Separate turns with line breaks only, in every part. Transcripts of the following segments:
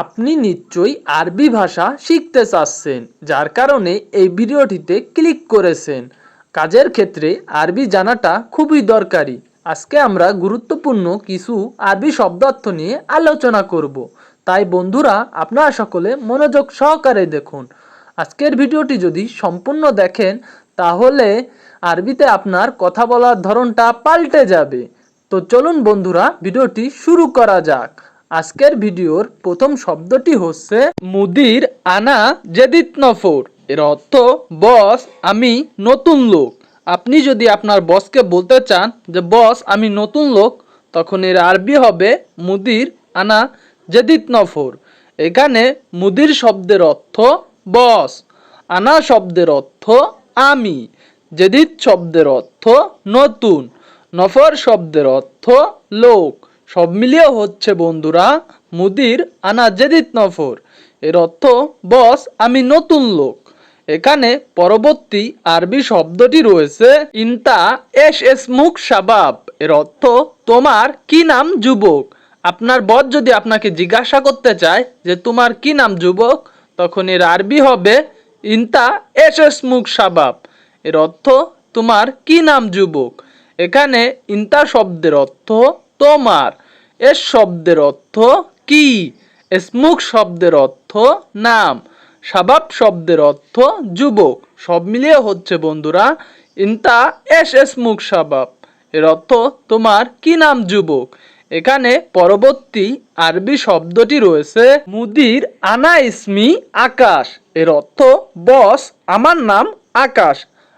আপনি নিশ্চয়ই আরবি ভাষা শিখতে চাচ্ছেন, যার কারণে এই ভিডিওটিতে ক্লিক করেছেন। কাজের ক্ষেত্রে আরবি জানাটা খুবই দরকারি। আজকে আমরা গুরুত্বপূর্ণ কিছু আরবি শব্দার্থ নিয়ে আলোচনা করব। তাই বন্ধুরা, আপনারা সকলে মনোযোগ সহকারে দেখুন। আজকের ভিডিওটি যদি সম্পূর্ণ দেখেন, তাহলে আরবিতে আপনার কথা বলার ধরনটা পাল্টে যাবে। তো চলুন বন্ধুরা, ভিডিওটি শুরু করা যাক। আজকের ভিডিওর প্রথম শব্দটি হচ্ছে মুদির আনা জেদিত নফর এর অর্থ, বস, আমি নতুন লোক। আপনি যদি আপনার বসকে বলতে চান যে, বস, আমি নতুন লোক, তখন এর আরবি হবে মুদির আনা জেদিত নফর এখানে মুদির শব্দের অর্থ, বস। আনা শব্দের অর্থ, আমি। জেদিত শব্দের অর্থ, নতুন। নফর শব্দের অর্থ, লোক। সব মিলিয়ে হচ্ছে বন্ধুরা মুদির আনা জেদিত নফর। এর অর্থ, বস, আমি নতুন লোক। এখানে পরবর্তী আরবি শব্দটি রয়েছে, ইন্তা এস এস মুখ সাবাব। এর অর্থ, তোমার কি নাম যুবক? আপনার বস যদি আপনাকে জিজ্ঞাসা করতে চায় যে, তোমার কি নাম যুবক? তখন এর আরবি হবে, ইন্তা এস এস মুখ সাবাব। এর অর্থ, তোমার কি নাম যুবক? এখানে ইন্তা শব্দের অর্থ, তোমার। এস শব্দের অর্থ কি? স্মুক শব্দের অর্থ নাম। সাবাব শব্দের অর্থ যুবক। সব মিলিয়ে হচ্ছে বন্ধুরা, ইন্তা এস স্মুক সাবাব এর অর্থ তোমার কি নাম যুবক? এখানে পরবর্তী আরবি শব্দটি রয়েছে মুদির আনা ইসমি আকাশ। এর অর্থ, বস, আমার নাম আকাশ।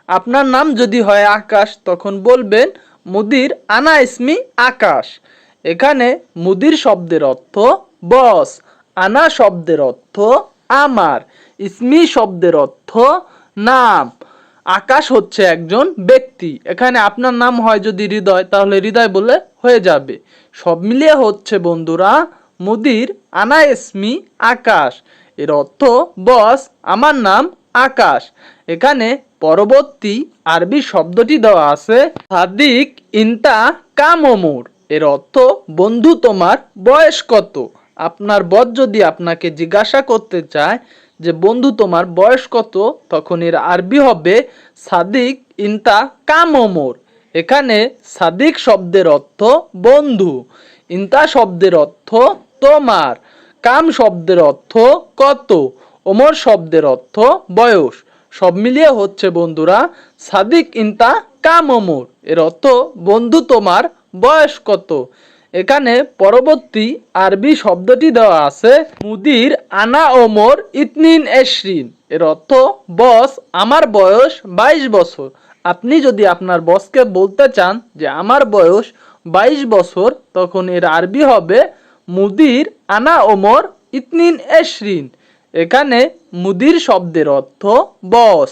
আপনার নাম যদি হয় আকাশ, তখন বলবেন মুদির আনা ইসমি আকাশ। এখানে মুদির শব্দের অর্থ বস, আনা শব্দের অর্থ আমার, ইসমি শব্দের অর্থ নাম। আকাশ হচ্ছে একজন ব্যক্তি। এখানে আপনার নাম হয় যদি হৃদয়, তাহলে হৃদয় বলে হয়ে যাবে। সব মিলিয়ে হচ্ছে বন্ধুরা মুদির, আনা ইসমি, আকাশ। এর অর্থ বস, আমার নাম আকাশ। এখানে পরবর্তী আরবি শব্দটি দেওয়া আছে সাদিক ইন্তা কামমুর। এর অর্থ, বন্ধু, তোমার বয়স কত? আপনার বর যদি আপনাকে জিজ্ঞাসা করতে চায় যে, বন্ধু, তোমার বয়স কত? তখন এর আরবি হবে, সাদিক ইন্তা কামমোর এখানে সাদিক শব্দের অর্থ, বন্ধু। ইন্তা শব্দের অর্থ, তোমার। কাম শব্দের অর্থ, কত? ওমর শব্দের অর্থ, বয়স। সব মিলিয়ে হচ্ছে, বন্ধুরা, সাদিক ইন্তা কাম ওমর। এর অর্থ, বন্ধু, তোমার বয়স কত? এখানে পরবর্তী আরবি শব্দটি দেওয়া আছে, মুদির আনা ওমর ইতনিন এশরিন। এর অর্থ, বস, আমার বয়স বাইশ বছর। আপনি যদি আপনার বসকে বলতে চান যে, আমার বয়স বাইশ বছর, তখন এর আরবি হবে, মুদির আনা ওমর ইতনিন এশরিন। এখানে মুদির শব্দের অর্থ, বস।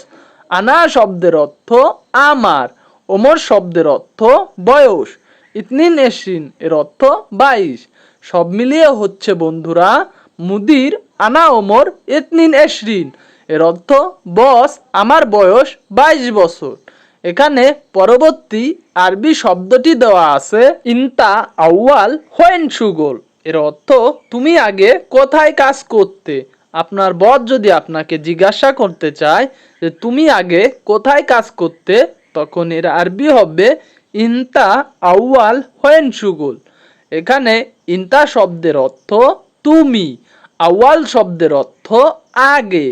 আনা শব্দের অর্থ, আমার। ওমর শব্দের অর্থ, বয়স। ইতনিন এশরিন এর অর্থ বাইশ। সব মিলিয়ে হচ্ছে বন্ধুরা মুদির আনা ওমর ইতনিন এশরিন এর অর্থ বস আমার বয়স বাইশ বছর। এখানে পরবর্তী আরবি শব্দটি দেওয়া আছে ইন্তা আউয়াল হোয়েন সুগোল, এর অর্থ তুমি আগে কোথায় কাজ করতে। আপনার বস যদি আপনাকে জিজ্ঞাসা করতে চায় যে তুমি আগে কোথায় কাজ করতে, তখন এর আরবি হবে ইন্তা আউয়াল হোয়েন সুগুল। এখানে ইন্তা শব্দের অর্থ তুমি, আউয়াল শব্দের অর্থ আগে,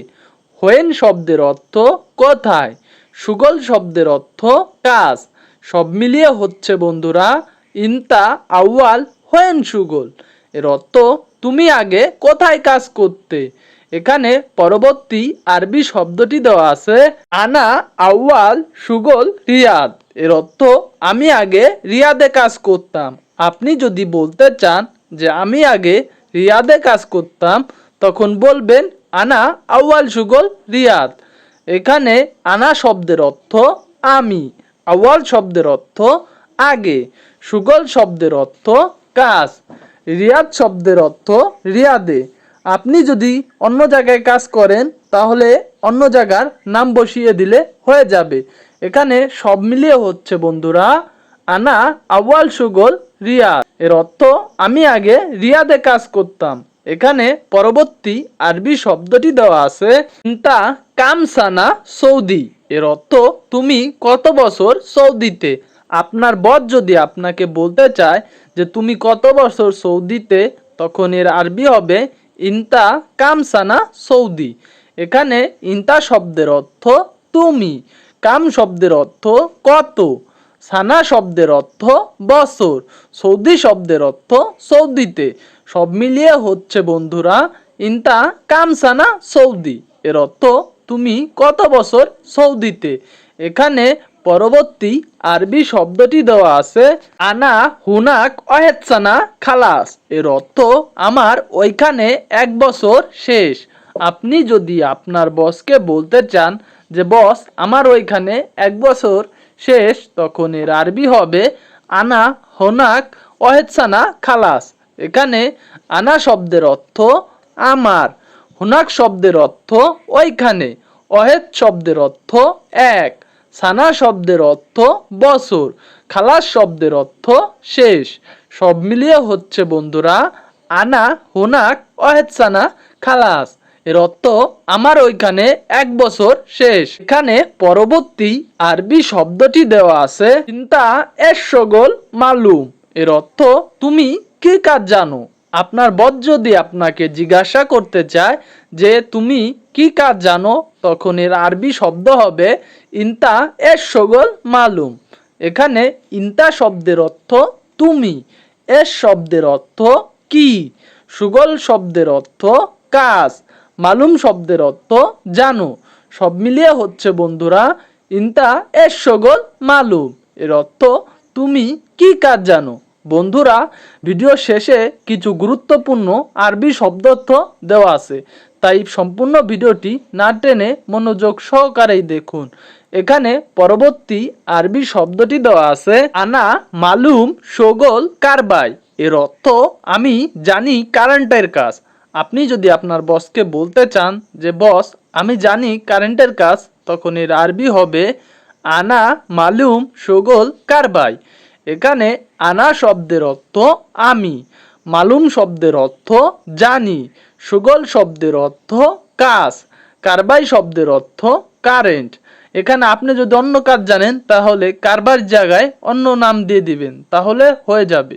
হোয়েন শব্দের অর্থ কোথায়, সুগল শব্দের অর্থ কাজ। সব মিলিয়ে হচ্ছে বন্ধুরা ইন্তা আউয়াল হোয়েন সুগল। এর অর্থ তুমি আগে কোথায় কাজ করতে। এখানে পরবর্তী আরবি শব্দটি দেওয়া আছে, আনা আউয়াল সুগল রিয়াদ। এর অর্থ, আমি আগে রিয়াদে কাজ করতাম। আপনি যদি বলতে চান যে, আমি আগে রিয়াদে কাজ করতাম, তখন বলবেন, আনা আউয়াল সুগল রিয়াদ। এখানে আনা শব্দের অর্থ, আমি। আউয়াল শব্দের অর্থ, আগে। সুগল শব্দের অর্থ, কাজ। রিয়াদ শব্দের অর্থ, রিয়াদে। আপনি যদি অন্য জায়গায় কাজ করেন, তাহলে অন্য জায়গার নাম বসিয়ে দিলে হয়ে যাবে। এখানে সব মিলিয়ে হচ্ছে বন্ধুরা, আনা আওয়াল সুগল রিয়াদ এর অর্থ, আমি আগে রিয়াদে কাজ করতাম। এখানে পরবর্তী আরবি শব্দটি দেওয়া আছে, ইন্তা কামসানা সৌদি। এর অর্থ, তুমি কত বছর সৌদিতে? আপনার বস যদি আপনাকে বলতে চায় যে তুমি কত বছর সৌদিতে, তখন এর আরবি হবে ইন্তা কামসানা সৌদি। এখানে ইন্তা শব্দের অর্থ, তুমি। কাম শব্দের অর্থ কত? সানা শব্দের অর্থ বছর, সৌদি শব্দের অর্থ সৌদিতে। সব মিলিয়ে হচ্ছে বন্ধুরা, ইন্তা কামসানা সৌদি। এর অর্থ তুমি কত বছর সৌদিতে? এখানে পরবর্তী আরবি শব্দটি দেওয়া আছে, আনা হুনাক অহেৎসানা খালাস। এর অর্থ আমার ওইখানে এক বছর শেষ। আপনি যদি আপনার বসকে বলতে চান যে বস, আমার ওইখানে এক বছর শেষ, তখন এর আরবি হবে আনা, হোনাক অহেৎসানা খালাস। এখানে আনা শব্দের অর্থ আমার, হোনাক শব্দের অর্থ ওইখানে অহেত শব্দের অর্থ এক, সানা শব্দের অর্থ বছর, খালাস শব্দের অর্থ শেষ। সব মিলিয়ে হচ্ছে বন্ধুরা, আনা, হোনাক অহেদ সানা খালাস। এর অর্থ, আমার ওইখানে এক বছর শেষ। এখানে পরবর্তী আরবি শব্দটি দেওয়া আছে, চিন্তা এসগোল মালুম। এর অর্থ, তুমি কি কাজ জানো? আপনার বস যদি আপনাকে জিজ্ঞাসা করতে চায় যে, তুমি কি কাজ জানো? তখন এর আরবি শব্দ হবে, ইন্তা এর সগল মালুম। এখানে ইন্তা শব্দের অর্থ, তুমি। এস শব্দের অর্থ, কি? সুগল শব্দের অর্থ, কাজ। মালুম শব্দের অর্থ জানো। সব মিলিয়ে হচ্ছে বন্ধুরা, ইন্তা এর সগল মালুম। এর অর্থ তুমি কি কাজ জানো। বন্ধুরা, ভিডিও শেষে কিছু গুরুত্বপূর্ণ আরবি শব্দার্থ দেওয়া আছে। তাই সম্পূর্ণ ভিডিওটি না টেনে মনোযোগ সহকারেই দেখুন। এখানে পরবর্তী আরবি শব্দটি দেওয়া আছে, আনা মালুম সগোল কারবাই। এর অর্থ, আমি জানি কারেন্টের কাজ। আপনি যদি আপনার বসকে বলতে চান যে, বস, আমি জানি কারেন্টের কাজ, তখন এর আরবি হবে, আনা মালুম সগোল কারবাই। এখানে আনা শব্দের অর্থ, আমি। মালুম শব্দের অর্থ, জানি। সুগল শব্দের অর্থ, কাজ। কারবাই শব্দের অর্থ, কারেন্ট। এখানে আপনি যদি অন্য কাজ জানেন, তাহলে কারবার জায়গায় অন্য নাম দিয়ে দিবেন, তাহলে হয়ে যাবে।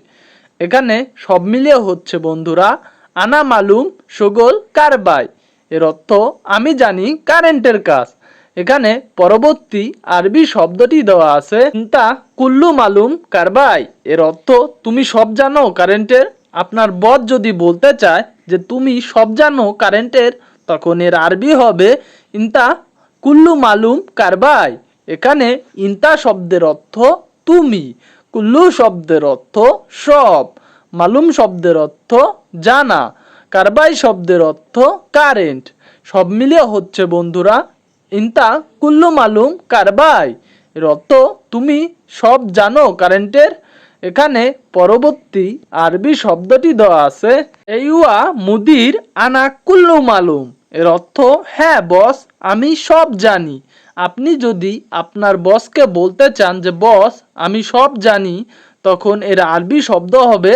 এখানে সব মিলিয়ে হচ্ছে, বন্ধুরা আনা মালুম, সুগল, কারবাই। এর অর্থ, আমি জানি কারেন্টের কাজ। এখানে পরবর্তী আরবি শব্দটি দেওয়া আছে তা কুল্লু মালুম কারবাই। এর অর্থ, তুমি সব জানো কারেন্টের। আপনার বস যদি বলতে চায় যে, তুমি সব জানো কারেন্টের, তখন এর আরবি হবে, ইন্তা কুল্লু মালুম কারবাই। এখানে ইন্তা শব্দের অর্থ, তুমি। কুল্লু শব্দের অর্থ, সব। মালুম শব্দের অর্থ জানা, কারবাই শব্দের অর্থ কারেন্ট। সব মিলিয়ে হচ্ছে বন্ধুরা, ইন্তা কুল্লু মালুম কারবাই। এর অর্থ তুমি সব জানো কারেন্টের। এখানে পরবর্তী আরবি শব্দটি দেওয়া আছে এইয়া মুদির আনা কুল্লু মালুম। এর অর্থ হ্যাঁ বস, আমি সব জানি। আপনি যদি আপনার বসকে বলতে চান যে, বস, আমি সব জানি, তখন এর আরবি শব্দ হবে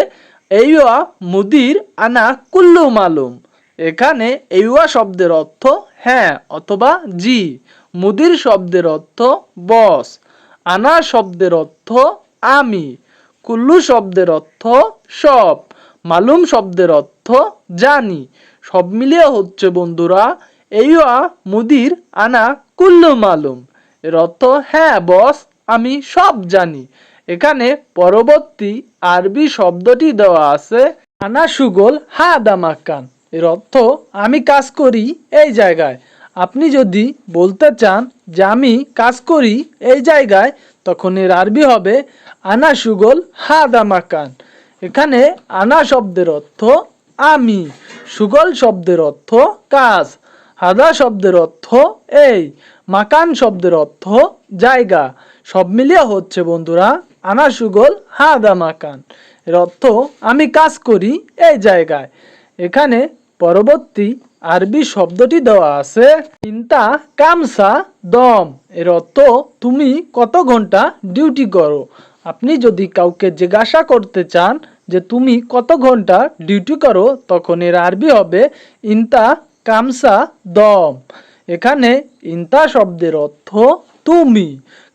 এইয়া মুদির আনা কুল্লু মালুম। এখানে এইয়া শব্দের অর্থ হ্যাঁ অথবা জি। মুদির শব্দের অর্থ বস। আনা শব্দের অর্থ আমি। কুল্লু শব্দের অর্থ সব। মালুম শব্দের অর্থ জানি। সব মিলিয়ে হচ্ছে বন্ধুরা এইয়া মুদির আনা কুল্লু মালুম। এর অর্থ হ্যাঁ বস, আমি সব জানি। এখানে পরবর্তী আরবি শব্দটি দেওয়া আছে, আনা সুগোল হা দামাকান এর অর্থ, আমি কাজ করি এই জায়গায়। আপনি যদি বলতে চান যে, আমি কাজ করি এই জায়গায়, তখন এর আরবি হবে, আনা সুগোল হা দামাকান এখানে আনা শব্দের অর্থ, আমি। সুগল শব্দের অর্থ, কাজ। হাদা শব্দের অর্থ, এই। মাকান শব্দের অর্থ, জায়গা। সব মিলিয়ে হচ্ছে, বন্ধুরা আনা সুগল হাদা মাকান। এর অর্থ, আমি কাজ করি এই জায়গায়। এখানে পরবর্তী আরবি শব্দটি দেওয়া আছে চিন্তা কামসা দম। এর অর্থ, তুমি কত ঘণ্টা ডিউটি করো? আপনি যদি কাউকে জিজ্ঞাসা করতে চান যে, তুমি কত ঘণ্টা ডিউটি করো? তখন এর আরবি হবে, ইন্তা কামসা দম। এখানে ইন্তা শব্দের অর্থ, তুমি।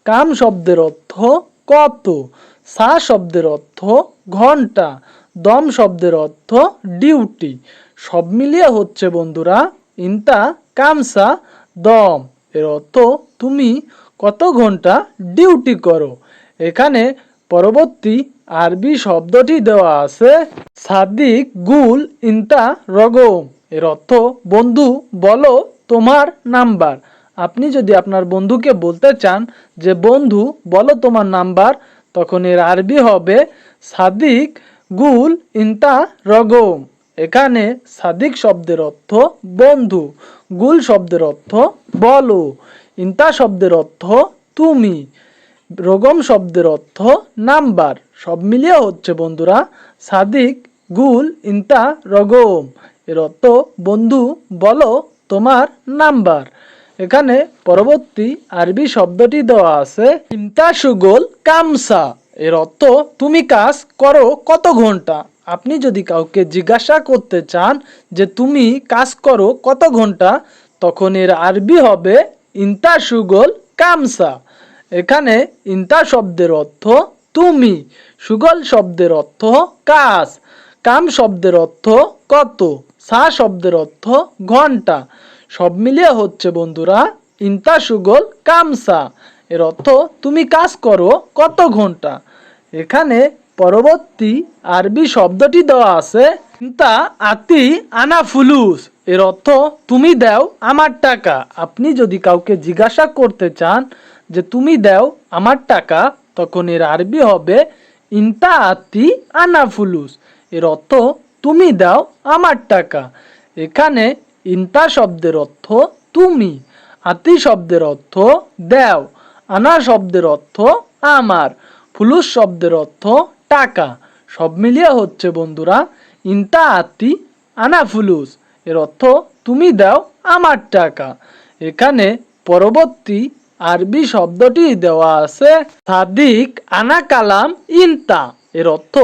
কাম শব্দের অর্থ কত? সা শব্দের অর্থ ঘণ্টা, দম শব্দের অর্থ ডিউটি। সব মিলিয়ে হচ্ছে বন্ধুরা ইন্তা, কামসা, দম। এর অর্থ তুমি কত ঘণ্টা ডিউটি করো। এখানে পরবর্তী আরবি শব্দটি দেওয়া আছে, সাদিক, গুল, ইন্তা, রগম। এর অর্থ বন্ধু, বলো তোমার নাম্বার। আপনি যদি আপনার বন্ধুকে বলতে চান যে, বন্ধু, বলো তোমার নাম্বার, তখন এর আরবি হবে, সাদিক গুল ইন্তা রগম। এখানে সাদিক শব্দের অর্থ বন্ধু, গুল শব্দের অর্থ বলো, ইন্তা শব্দের অর্থ তুমি, রগম শব্দের অর্থ নাম্বার। সব মিলিয়ে হচ্ছে, বন্ধুরা, সাদিক গুল ইন্তা রগম। এর অর্থ, বন্ধু, বলো তোমার নাম্বার। এখানে পরবর্তী আরবি শব্দটি দেওয়া আছে ইন্তা সুগোল কামসা। এর অর্থ, তুমি কাজ করো কত ঘণ্টা? আপনি যদি কাউকে জিজ্ঞাসা করতে চান যে, তুমি কাজ করো কত ঘণ্টা? তখন এর আরবি হবে ইন্তা সুগোল কামসা। এখানে ইন্তা শব্দের অর্থ, তুমি। সুগল শব্দের অর্থ, কাজ। কাম শব্দের অর্থ, কত? সা শব্দের অর্থ, ঘণ্টা। সব মিলিয়ে হচ্ছে বন্ধুরা ইন্তা সুগল কামসা। এর অর্থ তুমি কাজ করো কত ঘণ্টা। এখানে পরবর্তী আরবি শব্দটি দেওয়া আছে, ইন্তা আতি আনা ফুলুস। এর অর্থ তুমি দাও আমার টাকা। আপনি যদি কাউকে জিজ্ঞাসা করতে চান যে তুমি দাও আমার টাকা, তখন এর আরবি হবে ইন্তা আতি আনা ফুলুস। এর অর্থ তুমি দাও আমার টাকা। এখানে ইন্তা শব্দের অর্থ তুমি, আতি শব্দের অর্থ দেও, আনা শব্দের অর্থ আমার, ফুলুস শব্দের অর্থ টাকা। সব মিলিয়ে হচ্ছে বন্ধুরা, ইন্তা আতি, আনা ফুলুস, এর অর্থ তুমি দাও আমার টাকা। এখানে পরবর্তী আরবি শব্দটি দেওয়া আছে, সাদিক আনা কালাম ইনতা, এর অর্থ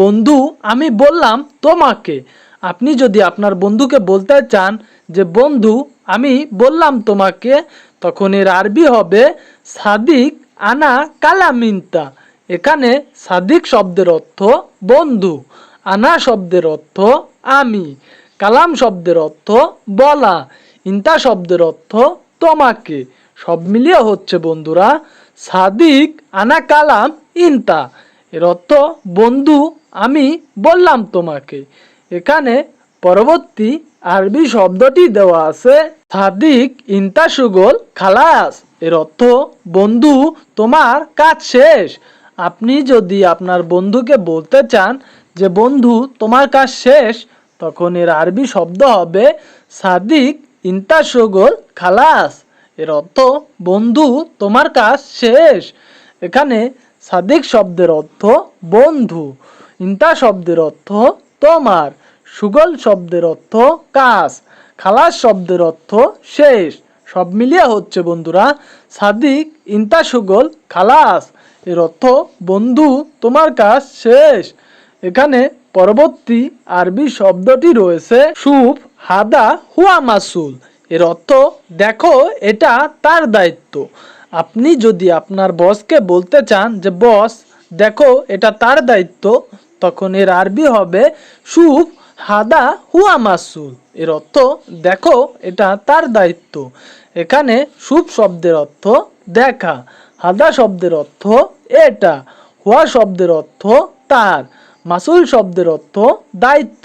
বন্ধু আমি বললাম তোমাকে। আপনি যদি আপনার বন্ধুকে বলতে চান যে, বন্ধু, আমি বললাম তোমাকে, তখন এর আরবি হবে সাদিক আনা কালামিনতা। এখানে সাদিক শব্দের অর্থ বন্ধু, আনা শব্দের অর্থ আমি, কালাম শব্দের অর্থ বলা, ইন্তা শব্দের অর্থ তোমাকে। সব মিলিয়ে হচ্ছে, বন্ধুরা, সাদিক আনা কালাম ইন্তা। এর অর্থ, বন্ধু, আমি বললাম তোমাকে। এখানে পরবর্তী আরবি শব্দটি দেওয়া আছে, সাদিক ইন্তা সুগল খালাস। এর অর্থ, বন্ধু, তোমার কাজ শেষ। আপনি যদি আপনার বন্ধুকে বলতে চান যে, বন্ধু, তোমার কাজ শেষ, তখন এর আরবি শব্দ হবে, সাদিক ইন্তা সুগল খালাস। এর অর্থ, বন্ধু, তোমার কাজ শেষ। এখানে সাদিক শব্দের অর্থ, বন্ধু। ইন্তা শব্দের অর্থ, তোমার। সুগল শব্দের অর্থ কাজ, খালাস শব্দের অর্থ শেষ। সব মিলিয়ে হচ্ছে বন্ধুরা, সাদিক, ইন্তা সুগল, খালাস। এর অর্থ, বন্ধু, তোমার কাজ শেষ। এখানে পরবর্তী আরবি শব্দটি রয়েছে সুফ, হাদা, হুয়া মাসুল। এর অর্থ, দেখো, এটা তার দায়িত্ব। আপনি যদি আপনার বসকে বলতে চান যে, বস, দেখো, এটা তার দায়িত্ব, তখন এর আরবি হবে সুপ হাদা হুয়া মাসুল। এর অর্থ, দেখো, এটা তার দায়িত্ব। এখানে সুপ শব্দের অর্থ, দেখা হাদা শব্দের অর্থ, এটা হুয়া শব্দের অর্থ, তার মাসুল শব্দের অর্থ, দায়িত্ব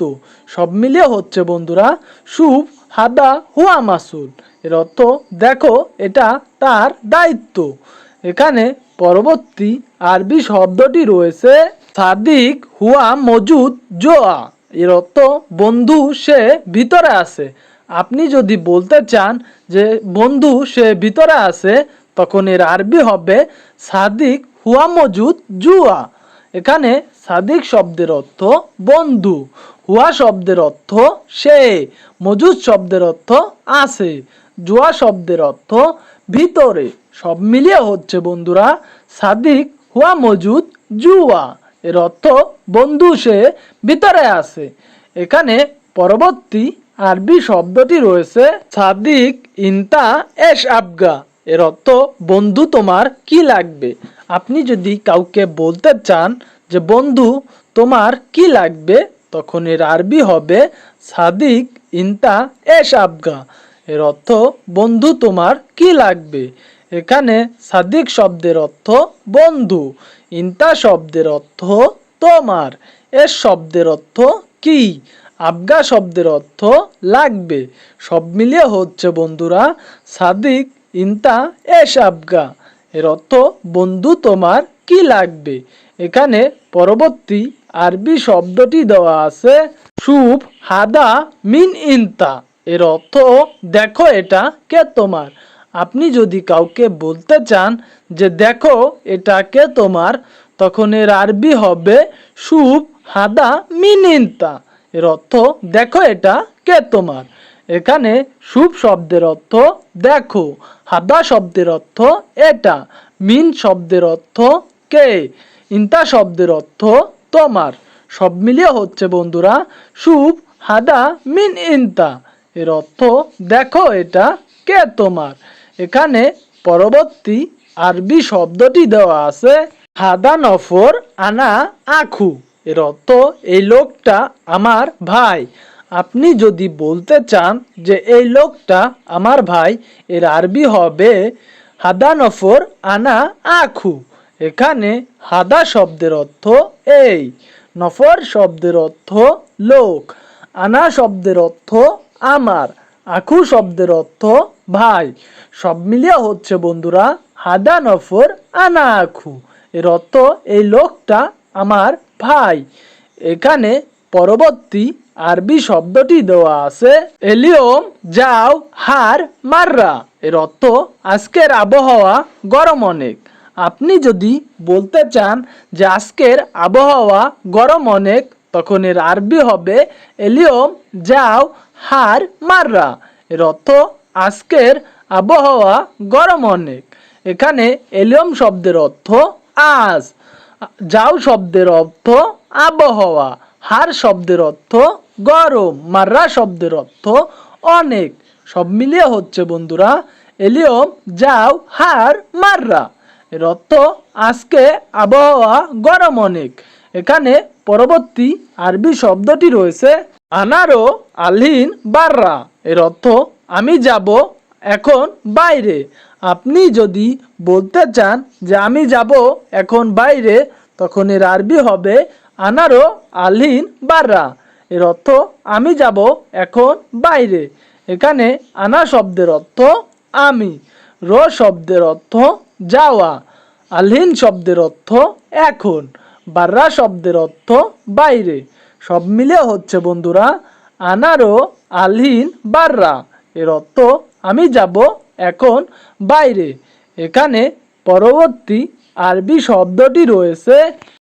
সব মিলিয়ে হচ্ছে, বন্ধুরা সুপ হাদা হুয়া মাসুল। এর অর্থ, দেখো, এটা তার দায়িত্ব এখানে পরবর্তী আরবি শব্দটি রয়েছে, সাদিক হুয়া মজুদ জোয়া এর অর্থ বন্ধু সে ভিতরে আছে। আপনি যদি বলতে চান যে বন্ধু সে ভিতরে আছে, তখন এর আরবি হবে সাদিক হুয়া মজুদ জুয়া। এখানে সাদিক শব্দের অর্থ বন্ধু, হুয়া শব্দের অর্থ সে, মজুদ শব্দের অর্থ আছে, জুয়া শব্দের অর্থ ভিতরে। সব মিলিয়ে হচ্ছে বন্ধুরা, সাদিক হুয়া মজুদ জুয়া। এর অর্থ বন্ধু সে ভিতরে আছে। এখানে পরবর্তী আরবি শব্দটি রয়েছে সাদিক ইনতা এস আবগা। এর অর্থ বন্ধু তোমার কি লাগবে? আপনি যদি কাউকে বলতে চান যে, বন্ধু, তোমার কি লাগবে? তখন এর আরবি হবে সাদিক ইনতা এস আবগা। এর অর্থ বন্ধু তোমার কি লাগবে? এখানে সাদিক শব্দের অর্থ বন্ধু, ইন্তা শব্দের অর্থ তোমার, এস শব্দের অর্থ কি, আবগা শব্দের অর্থ লাগবে। সব মিলিয়ে হচ্ছে বন্ধুরা সাদিক, ইন্তা, এস আবগা। এর অর্থ বন্ধু তোমার কি লাগবে। এখানে পরবর্তী আরবি শব্দটি দেওয়া আছে শুভ, হাদা, মিন, ইন্তা। এর অর্থ দেখো এটা কে তোমার। আপনি যদি কাউকে বলতে চান যে দেখো এটা কে তোমার, তখন এর আরবি হবে শুভ হাদা মিন ইনতা এর অর্থ দেখো এটা কে তোমার। এখানে শুভ শব্দের অর্থ দেখো, হাদা শব্দের অর্থ এটা, মিন শব্দের অর্থ কে, ইন্তা শব্দের অর্থ তোমার। সব মিলিয়ে হচ্ছে বন্ধুরা শুভ হাদা মিন ইন্তা এর অর্থ দেখো এটা কে তোমার। এখানে পরবর্তী আরবি শব্দটি দেওয়া আছে হাদা নফর আনা আখু। এর অর্থ, এই লোকটা আমার ভাই। আপনি যদি বলতে চান যে, এই লোকটা আমার ভাই, এর আরবি হবে হাদা নফর আনা আখু। এখানে হাদা শব্দের অর্থ, এই। নফর শব্দের অর্থ, লোক। আনা শব্দের অর্থ, আমার। আখু শব্দের অর্থ ভাই, সব মিলিয়ে হচ্ছে বন্ধুরা হাদা নফর আনা আখু এর অর্থ এই লোকটা আমার ভাই। এখানে পরবর্তী আরবি শব্দটি দেওয়া আছে, এলিয়ম যাও হার মাররা। এর অর্থ, আজকের আবহাওয়া গরম অনেক। আপনি যদি বলতে চান যে, আজকের আবহাওয়া গরম অনেক, তখন এর আরবি হবে, এলিয়ম যাও হার মাররা। এর অর্থ আজকের আবহাওয়া গরম অনেক। এখানে এলিয়ম শব্দের অর্থ আজ, যাও শব্দের অর্থ আবহাওয়া, হার শব্দের অর্থ গরম, মাররা শব্দের অর্থ অনেক। সব মিলিয়ে হচ্ছে বন্ধুরা, এলিয়ম, যাও, হার, মাররা। এর অর্থ আজকে আবহাওয়া গরম অনেক। এখানে পরবর্তী আরবি শব্দটি রয়েছে আনারো আলহিন বাররা। এর অর্থ আমি যাব এখন বাইরে। আপনি যদি বলতে চান যে আমি যাব এখন বাইরে, তখন এর আরবি হবে আনারো আলহিন বাররা। এর অর্থ আমি যাব এখন বাইরে। এখানে আনা শব্দের অর্থ আমি, র শব্দের অর্থ যাওয়া আলহিন শব্দের অর্থ এখন, বাররা শব্দের অর্থ বাইরে। সব মিলে হচ্ছে বন্ধুরা, আনারো আলহিন বাররা। এর অর্থ আমি যাব এখন বাইরে। এখানে পরবর্তী আরবি শব্দটি রয়েছে,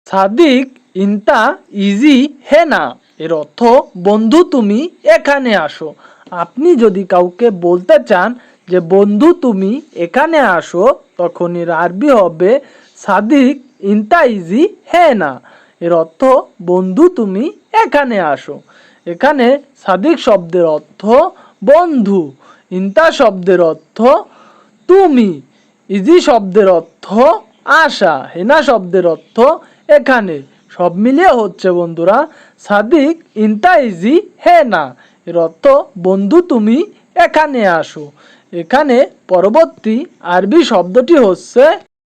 সাদিক, ইনতা, ইজি, হেনা। এর অর্থ, বন্ধু, তুমি এখানে আসো। আপনি যদি কাউকে বলতে চান যে, বন্ধু, তুমি এখানে আসো, তখন এর আরবি হবে, সাদিক, ইনতা, ইজি, হেনা। এর অর্থ, বন্ধু, তুমি এখানে আসো। এখানে সাদিক শব্দের অর্থ বন্ধু, ইন্তা শব্দের অর্থ তুমি, ইজি শব্দের অর্থ আশা, হেনা শব্দের অর্থ এখানে। সব মিলিয়ে হচ্ছে বন্ধুরা, সাদিক, ইন্তা ইজি, হেনা, এর অর্থ বন্ধু তুমি, এখানে আসো। এখানে পরবর্তী আরবি শব্দটি হচ্ছে